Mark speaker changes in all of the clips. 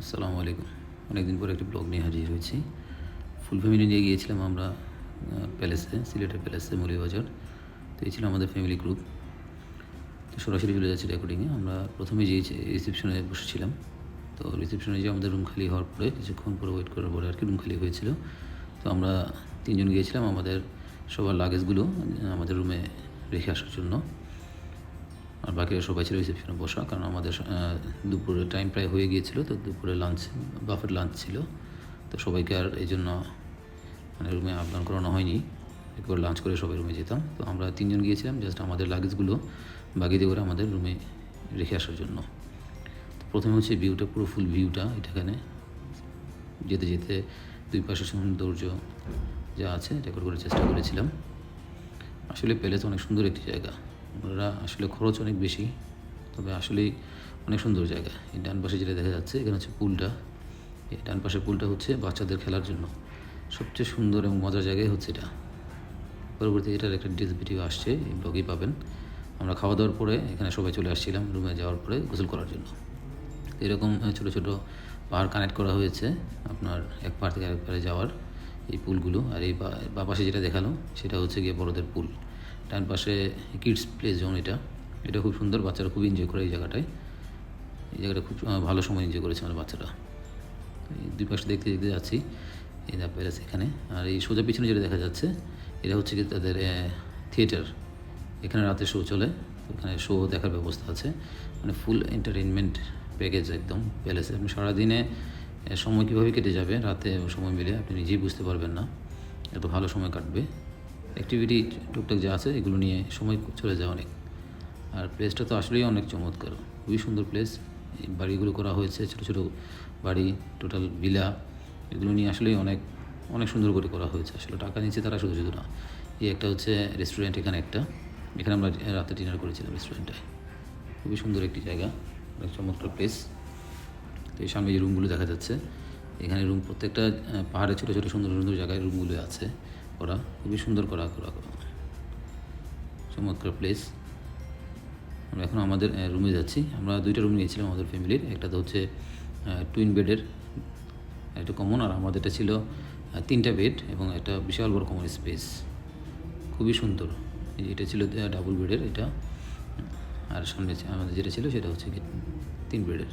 Speaker 1: আসসালামু আলাইকুম। অনেকদিন পরে একটি ব্লগ নিয়ে হাজির হয়েছি। ফুল ফ্যামিলি নিয়ে গিয়েছিলাম আমরা প্যালেসে, সিলেটের প্যালেসে মৌলিবাজার তো এই ছিল আমাদের ফ্যামিলি গ্রুপ। তো সরাসরি চলে যাচ্ছি রেকর্ডিংয়ে আমরা প্রথমে যে রিসেপশনে বসেছিলাম। তো রিসেপশনে যে আমাদের রুম খালি হওয়ার পরে, কিছুক্ষণ পরে ওয়েট করার পরে আর কি রুম খালি হয়েছিল। তো আমরা তিনজন গিয়েছিলাম আমাদের সবার লাগেজগুলো আমাদের রুমে রেখে আসার জন্য। আর বাকিরা সবাই ছিল রিসেপশনে বসা, কারণ আমাদের দুপুরের টাইম প্রায় হয়ে গিয়েছিল, তো দুপুরে লাঞ্চ বাফের লাঞ্চ ছিল। তো সবাইকে আর এই জন্য মানে রুমে আবদান করানো হয়নি। একবার লাঞ্চ করে সবাই রুমে যেতাম। তো আমরা তিনজন গিয়েছিলাম জাস্ট আমাদের লাগেজগুলো বাগিতে করে আমাদের রুমে রেখে আসার জন্য। তো প্রথমে হচ্ছে ভিউটা পুরো ফুল ভিউটা এটাখানে যেতে যেতে দুই পাশে সৌন্দর্য যা আছে রেকর্ড করার চেষ্টা করেছিলাম। আসলে প্যালেস অনেক সুন্দর একটি জায়গা। ওরা আসলে খরচ অনেক বেশি, তবে আসলেই অনেক সুন্দর জায়গা। এই ডান পাশে যেটা দেখা যাচ্ছে, এখানে হচ্ছে পুলটা। এই ডান পাশের পুলটা হচ্ছে বাচ্চাদের খেলার জন্য। সবচেয়ে সুন্দর এবং মজার জায়গায় হচ্ছে এটা। পরবর্তী এটার একটা ডিটেলস ভিডিও আসছে, এই ব্লগেই পাবেন। আমরা খাওয়া দাওয়ার পরে এখানে সবাই চলে আসছিলাম রুমে যাওয়ার পরে গোসল করার জন্য। এরকম ছোটো ছোটো পাহাড় কানেক্ট করা হয়েছে আপনার এক পাহাড় থেকে আরেক পাহাড়ে যাওয়ার এই পুলগুলো। আর এই বা পাশে যেটা দেখাল, সেটা হচ্ছে গিয়ে বড়দের পুল। ডান পাশে কিডস প্লে জোন এটা। এটা খুব সুন্দর, বাচ্চারা খুব এনজয় করে এই জায়গাটায়। এই জায়গাটা খুব ভালো সময় এনজয় করেছে আমার বাচ্চারা। দুই পাশে দেখতে দেখতে যাচ্ছি। এই দা প্যালেস এখানে। আর এই সোজা পিছনে যেটা দেখা যাচ্ছে, এটা হচ্ছে কি তাদের থিয়েটার এখানে রাতে শো চলে। এখানে শো দেখার ব্যবস্থা আছে। মানে ফুল এন্টারটেনমেন্ট প্যাকেজ একদম প্যালেসে আপনি সারাদিনে সময় কীভাবে কেটে যাবে, রাতে সময় মিলে আপনি নিজেই বুঝতে পারবেন না। এত ভালো সময় কাটবে। অ্যাক্টিভিটি টুকটাক যা আছে এগুলো নিয়ে সময় চলে যায় অনেক। আর প্লেসটা তো আসলেই অনেক চমৎকার। খুবই সুন্দর প্লেস এই বাড়িগুলো করা হয়েছে, ছোটো ছোটো বাড়ি টোটাল ভিলা এগুলো নিয়ে আসলেই অনেক অনেক সুন্দর করে করা হয়েছে। আসলে টাকা নিচ্ছে তারা শুধু শুধু না। এই একটা হচ্ছে রেস্টুরেন্ট এখানে একটা। এখানে আমরা রাতে ডিনার করেছিলাম রেস্টুরেন্টে খুবই সুন্দর একটি জায়গা। অনেক চমৎকার প্লেস তো এই সামনে যে রুমগুলো দেখা যাচ্ছে, এখানে রুম প্রত্যেকটা পাহাড়ে ছোটো ছোটো সুন্দর সুন্দর জায়গায় রুমগুলো আছে। করা, খুবই সুন্দর করা করা করা। চমৎকার প্লেস আমরা এখন আমাদের রুমে যাচ্ছি। আমরা দুইটা রুম নিয়েছিলাম আমাদের ফ্যামিলির। একটা তো হচ্ছে টুইন বেডের একটা কমন আর আমাদেরটা ছিল তিনটা বেড এবং একটা বিশাল বড় কমন স্পেস খুবই সুন্দর। এটা ছিল ডাবল বেডের এটা। আর সামনে আমাদের যেটা ছিল, সেটা হচ্ছে তিন বেডের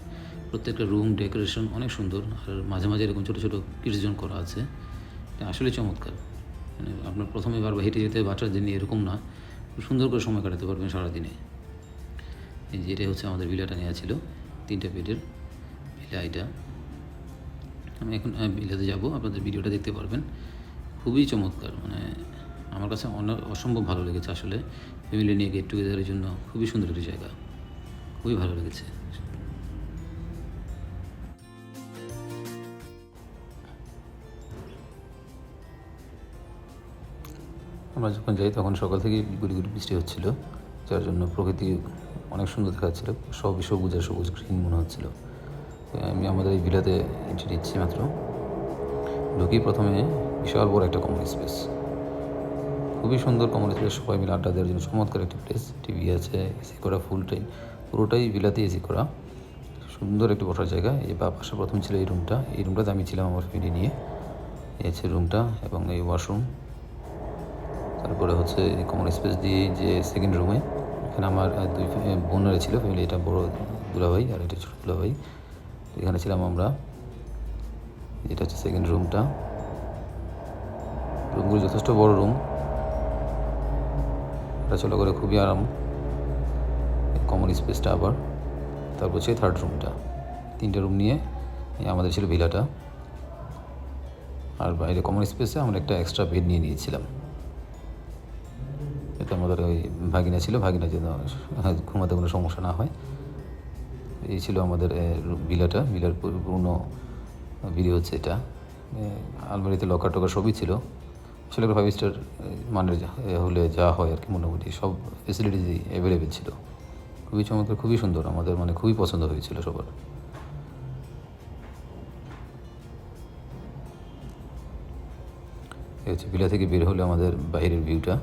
Speaker 1: প্রত্যেকটা রুম ডেকোরেশন অনেক সুন্দর। আর মাঝে মাঝে এরকম ছোটো ছোটো কিডস জোন করা আছে। এটা আসলে চমৎকার। মানে আপনার প্রথমে বারবার হেঁটে যেতে বাচ্চাদের নিয়ে এরকম না। খুব সুন্দর করে সময় কাটাতে পারবেন সারাদিনে। এই যে এটাই হচ্ছে আমাদের ভিলাটা নেওয়া ছিল, তিনটা বেডের ভিলা এটা। আমি এখন ভিলাতে যাব, আপনাদের ভিডিওটা দেখতে পারবেন। খুবই চমৎকার মানে আমার কাছে অসম্ভব ভালো লেগেছে আসলে। ফ্যামিলি নিয়ে গেট টুগেদারের জন্য খুবই সুন্দর একটি জায়গা। খুবই ভালো লেগেছে। আমরা যখন যাই তখন সকাল থেকেই গুলি বৃষ্টি হচ্ছিল, যার জন্য প্রকৃতি অনেক সুন্দর দেখাচ্ছিল। সবই সবুজ আর সবুজ গ্রিন মনে হচ্ছিল। আমি আমাদের এই ভিলাতে এন্ট্রি নিচ্ছি মাত্র। ঢুকি প্রথমে বিশাল বড় একটা কমন স্পেস খুবই সুন্দর কমন স্পেস সবাই মিলে আড্ডা দেওয়ার জন্য চমৎকার একটি প্লেস টিভি আছে এসি করা ফুল টাইম পুরোটাই ভিলাতে এসি করা। সুন্দর একটি বসার জায়গা। এই বা, পাশে প্রথম ছিল এই রুমটা এই রুমটাতে আমি ছিলাম আমার ফ্যামিলি নিয়ে। এই হচ্ছে রুমটা এবং এই ওয়াশরুম তারপরে হচ্ছে কমন স্পেস দিয়ে যে সেকেন্ড রুমে এখানে আমার দুই বোনেরা ছিল ফ্যামিলি এটা বড় দুলাভাই আর এটা ছোটো দুলাভাই। এখানে ছিলাম আমরা। এটা হচ্ছে সেকেন্ড রুমটা রুমগুলো যথেষ্ট বড় রুম এটা চলা করে খুবই আরাম। কমন স্পেসটা আবার। তারপর হচ্ছে থার্ড রুমটা তিনটে রুম নিয়ে আমাদের ছিল ভিলাটা আর বাইরে কমন স্পেসে আমরা একটা এক্সট্রা বেড নিয়ে নিয়েছিলাম। এতে আমাদের ওই ভাগিনা ছিল ভাগিনা যেন ঘুমাতে কোনো সমস্যা না হয়। এই ছিল আমাদের এ, রু- ভিলাটা ভিলার পুরনো ভিডিও হচ্ছে এটা। আলমারিতে লকার টকার সবই ছিল। আসলে ফাইভ স্টার মানের হলে যা হয় আর কি মোটামুটি সব ফেসিলিটিসই অ্যাভেলেবেল ছিল। খুবই চমৎকার খুবই সুন্দর আমাদের মানে খুবই পছন্দ হয়েছিল সবার। এই হচ্ছে ভিলা থেকে বের হলে আমাদের বাইরের ভিউটা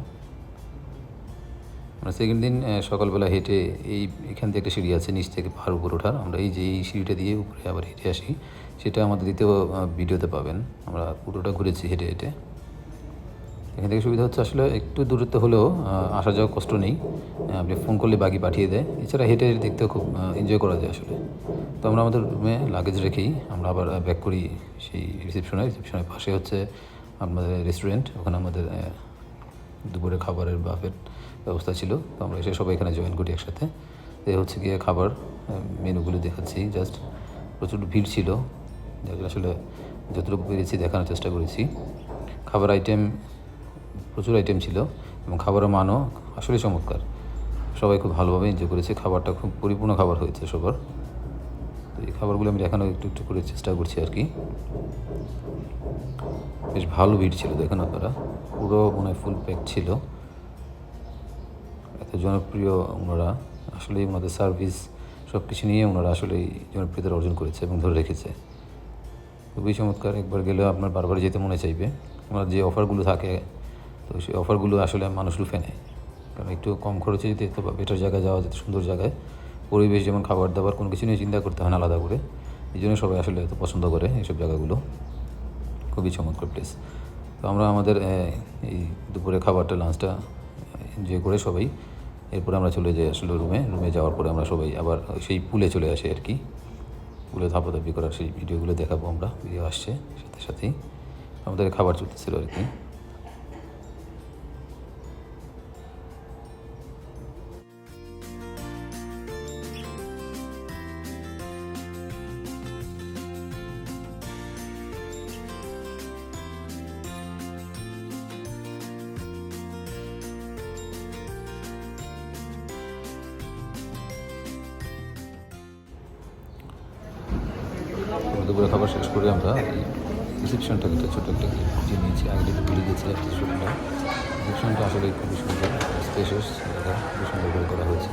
Speaker 1: আমরা সেকেন্ড দিন সকালবেলা হেঁটে এই এখান থেকে একটা সিঁড়ি আছে, নিচ থেকে পাহাড় উপর ওঠার। আমরা এই যে এই সিঁড়িটা দিয়ে উপরে আবার হেঁটে আসি, সেটা আমাদের দ্বিতীয় ভিডিওতে পাবেন। আমরা পুরোটা ঘুরেছি হেঁটে হেঁটে। এখান থেকে সুবিধা হচ্ছে আসলে একটু দূরত্ব হলেও আসা যাওয়া কষ্ট নেই। আপনি ফোন করলে বাকি পাঠিয়ে দেয়। এছাড়া হেঁটে হেঁটে দেখতেও খুব এনজয় করা যায় আসলে। তো আমরা আমাদের রুমে লাগেজ রেখেই আমরা আবার ব্যাক করি সেই রিসেপশনে রিসেপশনের পাশে হচ্ছে আমাদের রেস্টুরেন্ট ওখানে আমাদের দুপুরে খাবারের বাফের ব্যবস্থা ছিল। তো আমরা এসে সবাই এখানে জয়েন করি একসাথে। এই হচ্ছে গিয়ে খাবার মেনুগুলো দেখাচ্ছি। জাস্ট প্রচুর ভিড় ছিল। যার আসলে যতটুকু পেরেছি দেখানোর চেষ্টা করেছি। খাবার আইটেম প্রচুর আইটেম ছিল এবং খাবারের মানও আসলে চমৎকার। সবাই খুব ভালোভাবে এনজয় করেছে। খাবারটা খুব পরিপূর্ণ খাবার হয়েছে সবার। তো এই খাবারগুলো আমি দেখানোর একটু একটু করে চেষ্টা করছি আর কি। বেশ ভালো ভিড় ছিল, দেখেন আপনারা। পুরো মনে হয় ফুল প্যাক ছিল। জনপ্রিয় ওনারা আসলে ওনাদের সার্ভিস সব কিছু নিয়ে ওনারা আসলে জনপ্রিয়তা অর্জন করেছে এবং ধরে রেখেছে। খুবই চমৎকার, একবার গেলেও আপনার বারবার যেতে মনে চাইবে। ওনার যে অফারগুলো থাকে, তো সেই অফারগুলো আসলে মানুষ লুফে নেয় কারণ একটু কম খরচে যেতে তো বেটার জায়গায় যাওয়া যেত, সুন্দর জায়গায়। পরিবেশ যেমন খাবার দাবার কোনো কিছু নিয়ে চিন্তা করতে হয় না আলাদা করে। এই জন্য সবাই আসলে এত পছন্দ করে এইসব জায়গাগুলো। খুবই চমৎকার প্লেস তো আমরা আমাদের এই দুপুরে খাবারটা লাঞ্চটা এনজয় করে সবাই এরপরে আমরা চলে যাই আসলে রুমে রুমে যাওয়ার পরে আমরা সবাই আবার সেই পুলে চলে আসি আর কি। পুলে ধাপাধাপি করার সেই ভিডিওগুলো দেখাবো আমরা ভিডিও আসছে সাথে সাথেই। আমাদের খাবার চলতেছিল আর কি। দুপুরে খাবার শেষ করে আমরা রিসেপশনটা দুটো ছোটো একটা যে নিয়েছি। আগে যেটা ভুলে গেছিলাম রিসেপশনটা রিসেপশনটা আসলে খুবই সুন্দর। স্পেশাস খুবই সুন্দর করে করা হয়েছে।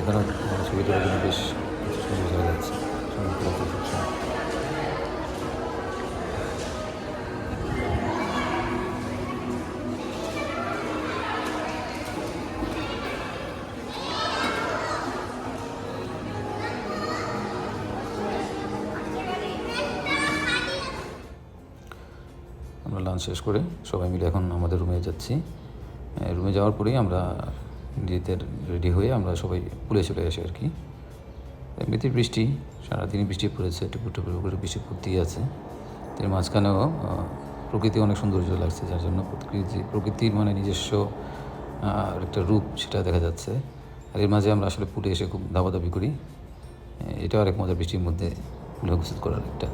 Speaker 1: এখানে ছবি তোলার জন্য বেশ সুন্দর জায়গা যাচ্ছে সুন্দর রিসেপশন লাঞ্চ শেষ করে সবাই মিলে এখন আমাদের রুমে যাচ্ছি। রুমে যাওয়ার পরেই আমরা নিজেদের রেডি হয়ে আমরা সবাই পুলে চলে আসি আর কি। এমনিতে বৃষ্টি, সারাদিনই বৃষ্টি পড়েছে টুপুর টুপুর করে বৃষ্টি পড়তেই আছে। এর মাঝখানেও প্রকৃতি অনেক সৌন্দর্য লাগছে, যার জন্য প্রকৃতি, প্রকৃতির মানে নিজস্ব একটা রূপ সেটা দেখা যাচ্ছে। আর এর মাঝে আমরা আসলে পুলে এসে খুব দাবাদাবি করি। এটাও আরেক মজা বৃষ্টির মধ্যে পুলে উপস্থিত করার একটা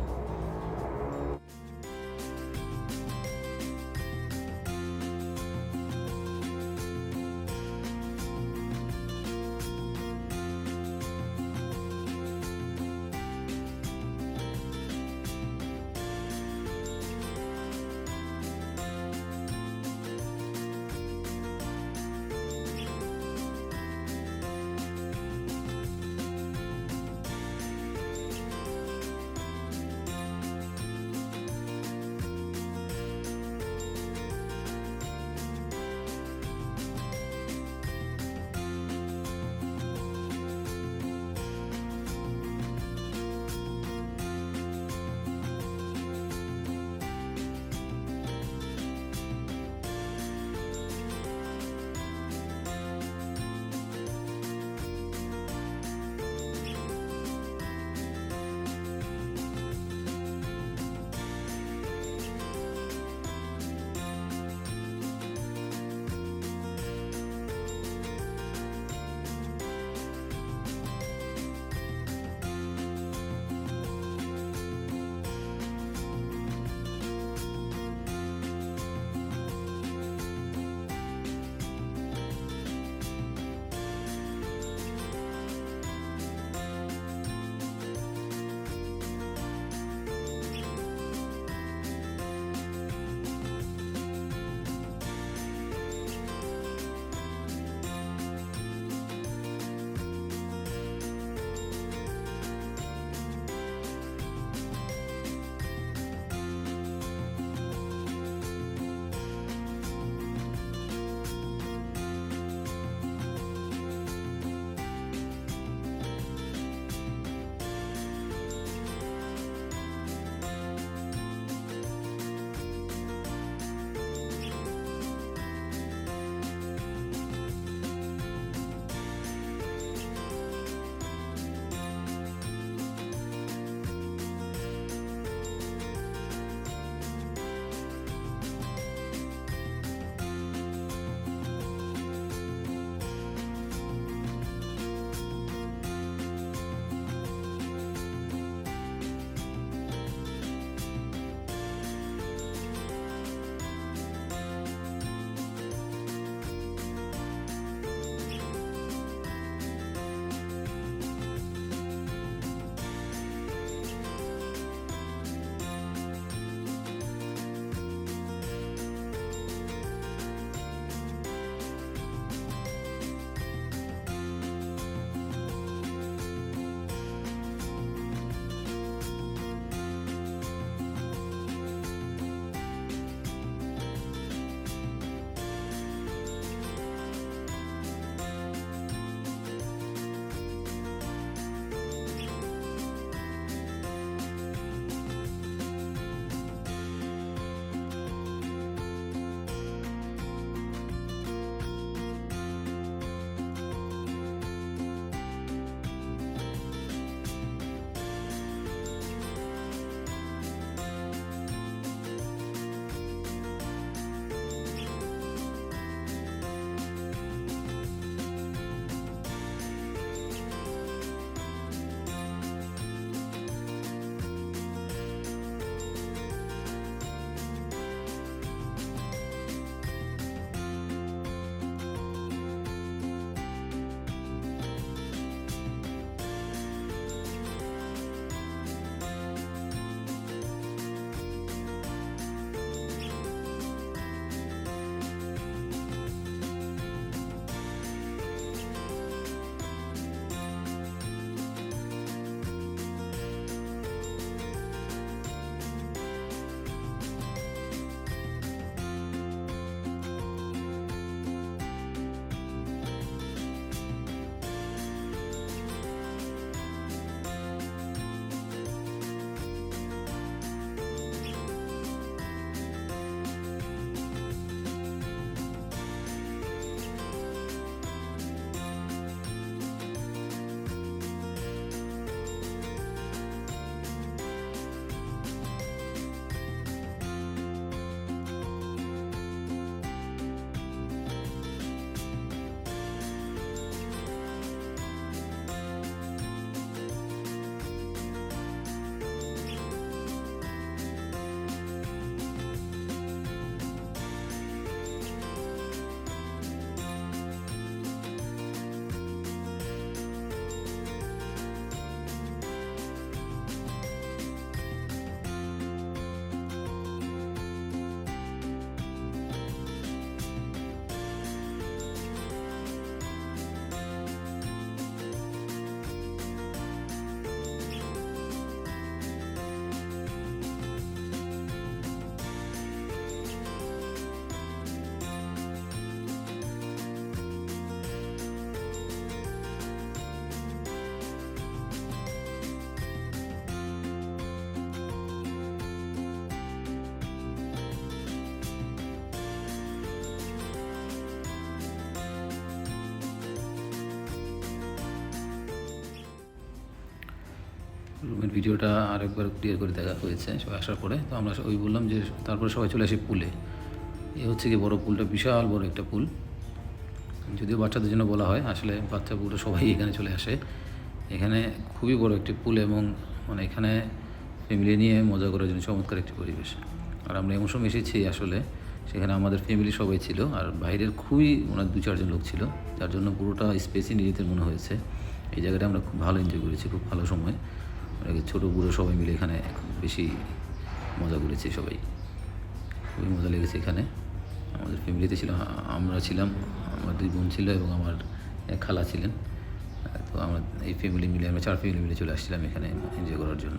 Speaker 1: ভিডিওটা আরেকবার ক্লিয়ার করে দেখা হয়েছে সবাই আসার পরে। তো আমরা ওই বললাম যে তারপরে সবাই চলে আসে পুলে। এ হচ্ছে কি বড় পুলটা, বিশাল বড় একটা পুল। যদিও বাচ্চাদের জন্য বলা হয়, আসলে বাচ্চা পুরো সবাই এখানে চলে আসে। এখানে খুবই বড় একটি পুল এবং মানে এখানে ফ্যামিলি নিয়ে মজা করার জন্য চমৎকার একটি পরিবেশ। আর আমরা এমন সময় এসেছি আসলে, সেখানে আমাদের ফ্যামিলি সবাই ছিল, আর বাইরের খুবই ওনার দু চারজন লোক ছিল। যার জন্য পুরোটা স্পেসই নিজেদের মনে হয়েছে। এই জায়গাটা আমরা খুব ভালো এনজয় করেছি, খুব ভালো সময়। ছোটো বুড়ো সবাই মিলে এখানে বেশি মজা করেছি সবাই। খুবই মজা লেগেছে এখানে। আমাদের ফ্যামিলিতে ছিল আমরা ছিলাম, আমার দুই বোন ছিল এবং আমার এক খালা ছিলেন। তো আমরা এই ফ্যামিলি মিলে, আমরা চার ফ্যামিলি মিলে চলে আসছিলাম এখানে এনজয় করার জন্য।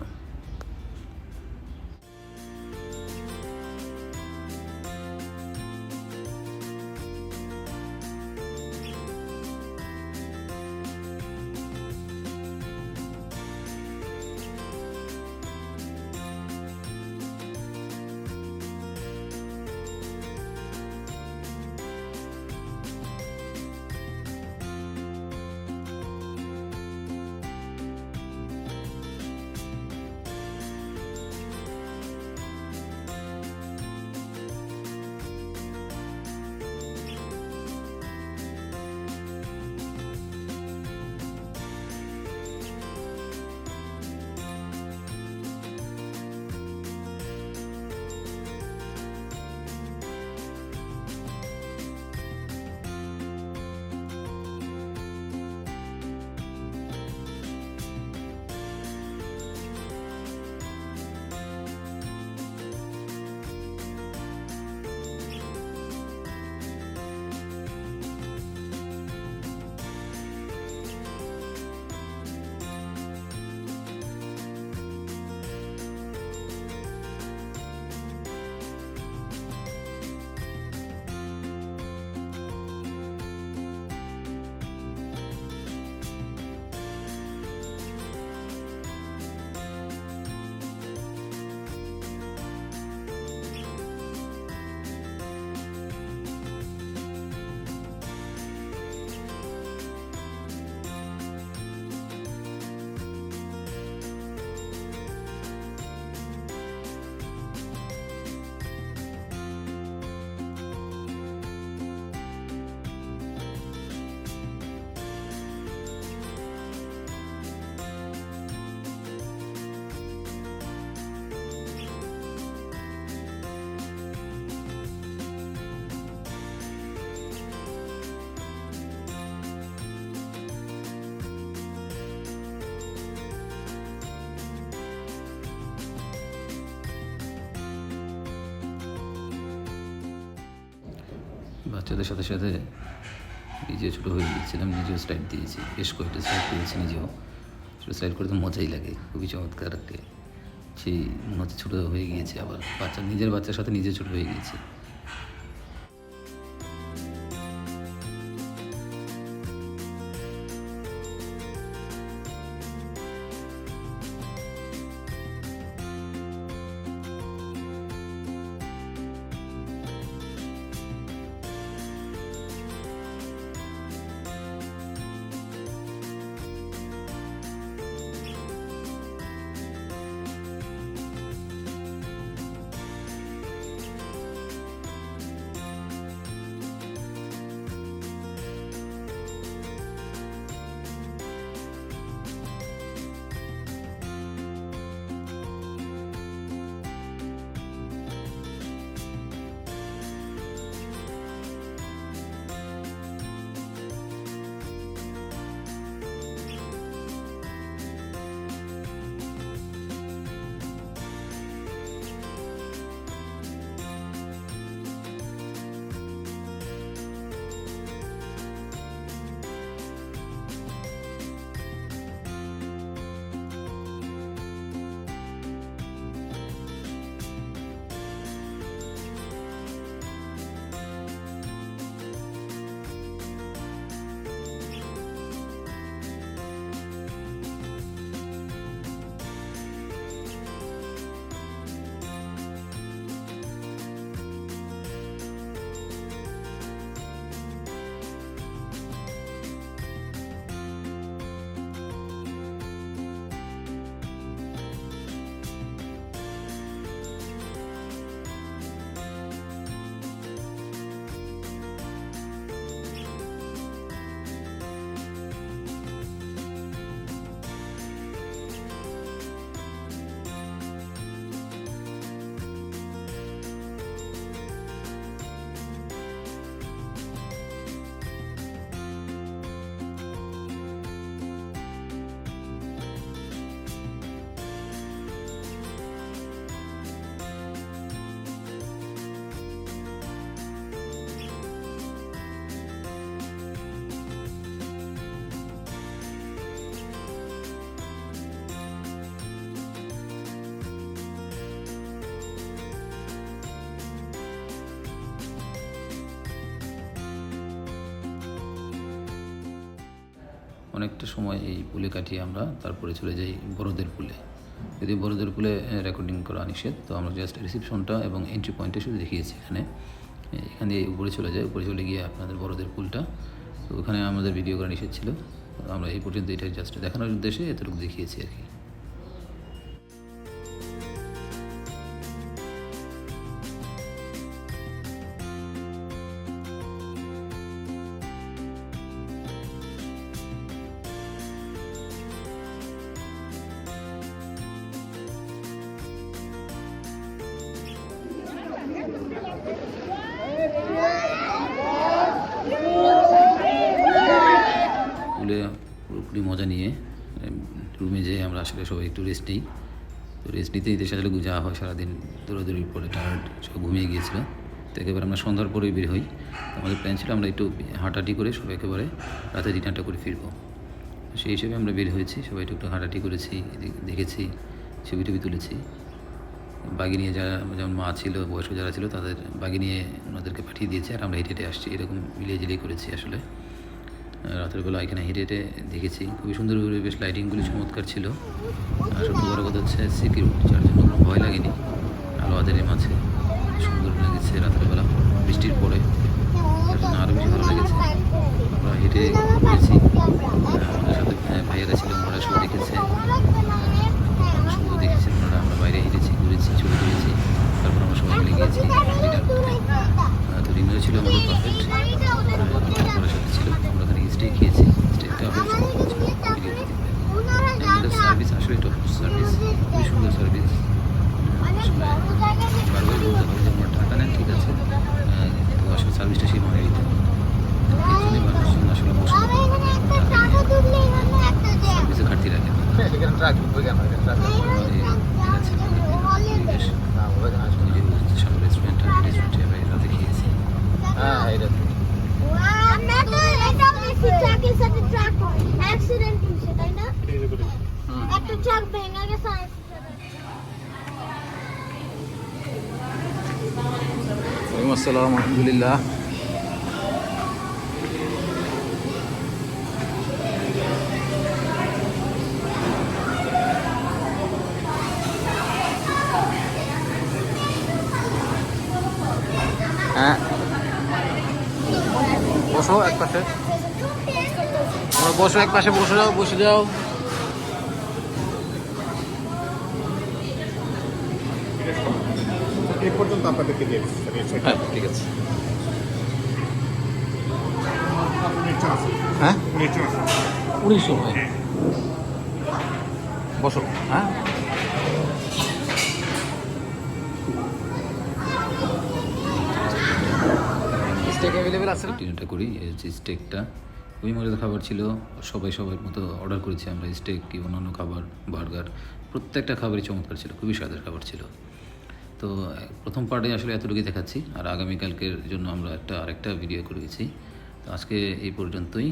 Speaker 1: বাচ্চাদের সাথে সাথে নিজে ছোটো হয়ে গিয়েছিলাম, নিজেও স্লাইড দিয়েছি। বেশ কয়েকটা স্লাইড করেছি নিজেও। ছোটো স্লাইড করতে মজাই লাগে, খুবই চমৎকার একটা। সেই মনে হচ্ছে ছোটো হয়ে গিয়েছে আবার। বাচ্চা নিজের বাচ্চার সাথে নিজে ছোটো হয়ে গিয়েছে। অনেকটা সময় এই পুলে কাটিয়ে আমরা তারপরে চলে যাই বড়দের পুলে। যদি বড়দের পুলে রেকর্ডিং করা নিষেধ, তো আমরা জাস্ট রিসিপশনটা এবং এন্ট্রি পয়েন্টটা শুধু দেখিয়েছি এখানে। এখান দিয়ে উপরে চলে যায় উপরে চলে গিয়ে আপনাদের বড়দের পুলটা। তো ওখানে আমাদের ভিডিও করা নিষেধ ছিল। আমরা এই পর্যন্ত এটা জাস্ট দেখানোর উদ্দেশ্যে এতটুকু দেখিয়েছি আর কি। রেস্ট নিই তো রেস্ট নিতে নিতে আসলে যাওয়া হয় সারাদিন দৌড়াদৌড়ির পরে টায়ার্ড সব ঘুমিয়ে গিয়েছিল। তো একেবারে আমরা সন্ধ্যার পরেই বের হই। আমাদের প্ল্যান ছিল আমরা একটু হাঁটাহাঁটি করে সবাই একেবারে রাতে ডিনারটা করে ফিরবো। সেই হিসেবে আমরা বের হয়েছি, সবাই একটু একটু হাঁটাহাঁটি করেছি দেখেছি, ছবি টবি তুলেছি। বাগি নিয়ে যারা যেমন মা ছিল, বয়স্ক যারা ছিল তাদের বাগি নিয়ে ওনাদেরকে পাঠিয়ে দিয়েছে আর আমরা হেঁটে হেঁটে আসছি। এরকম মিলিয়ে জিলিয়ে করেছি আসলে। রাতের বেলা এখানে হেঁটে হেঁটে দেখেছি। খুবই সুন্দর পরিবেশ লাইটিংগুলি চমৎকার ছিল। আর সবচেয়ে বড় কথা হচ্ছে সিকিউর যার জন্য কোনো ভয় লাগেনি। আলো আধারের মাঝে। সুন্দর লেগেছে রাতের বেলা বৃষ্টির পরে। যার জন্য আরও বেশি ভালো লেগেছে। আমরা হেঁটে ঘুরেছি। আমাদের সাথে ভাইয়েরা ছিল ওরা সব দেখেছে। শুধু দেখেছে, ওনারা আমরা বাইরে হেঁটেছি, ঘুরেছি, ছবি তুলেছি। তারপর আমরা সবাই মিলে গিয়েছি তো ছিল আমাদের পারফেক্ট ওনার সাথে ছিল আমরা ওখানে স্টেক খেয়েছি স্টেকটা অনেক চমৎকার ছিল ভিডিওতে দেখবেন আমাদের সার্ভিস আসলে টপ সার্ভিস খুবই সুন্দর সার্ভিস আসলে বারবার বলতে হবে যে আমার টাকা নেন ঠিক আছে আহ, কিন্তু আসলে সার্ভিসটা সেই মানে দিতে হবে এর জন্যই মানুষজন আসলে পছন্দ করে সার্ভিসে ঘাটতি রাখে না
Speaker 2: এখানে ট্রাক ওইখানে ট্রাক
Speaker 1: আমাদের ঠিক আছে আমাদের পরিবেশ
Speaker 2: না ওইখানে আসো
Speaker 1: নিজের সামনে রেস্টুরেন্ট রেস্টুরেন্টে আমরা রাতে খেয়েছি
Speaker 2: হ্যাঁ এটা
Speaker 3: অ্যাক্সিডেন্ট হয়েছে তাই না একটা ট্রাক ভেঙে গেছে
Speaker 2: ওয়ালাইকুম আসসালাম আলহামদুলিল্লাহ। হ্যাঁ। বসো এক পাশে। বসো এক বসে যাও বসে যাও।
Speaker 4: এই পর্যন্ত আপনাদেরকে দিয়ে
Speaker 2: হ্যাঁ হ্যাঁ? উনিশশো হয়। বসো। হ্যাঁ? স্টেক অ্যাভেলেবেল আছে? না
Speaker 1: ডিনারটা করি এই হচ্ছে স্টেকটা খুবই মজাদার খাবার ছিল। সবাই সবার মতো অর্ডার করেছি আমরা স্টেক কি অন্যান্য খাবার বার্গার প্রত্যেকটা খাবারই চমৎকার ছিল খুবই স্বাদের খাবার ছিল। তো, প্রথম পার্টে আসলে এতটুকুই দেখাচ্ছি, আর আগামীকালকের জন্য আমরা একটা, আরেকটা ভিডিও করেছি তো আজকে এই পর্যন্তই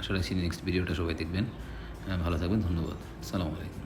Speaker 1: আশা রাখছি নেক্সট ভিডিওটা সবাই দেখবেন। ভালো থাকবেন, ধন্যবাদ। সালাম আলাইকুম।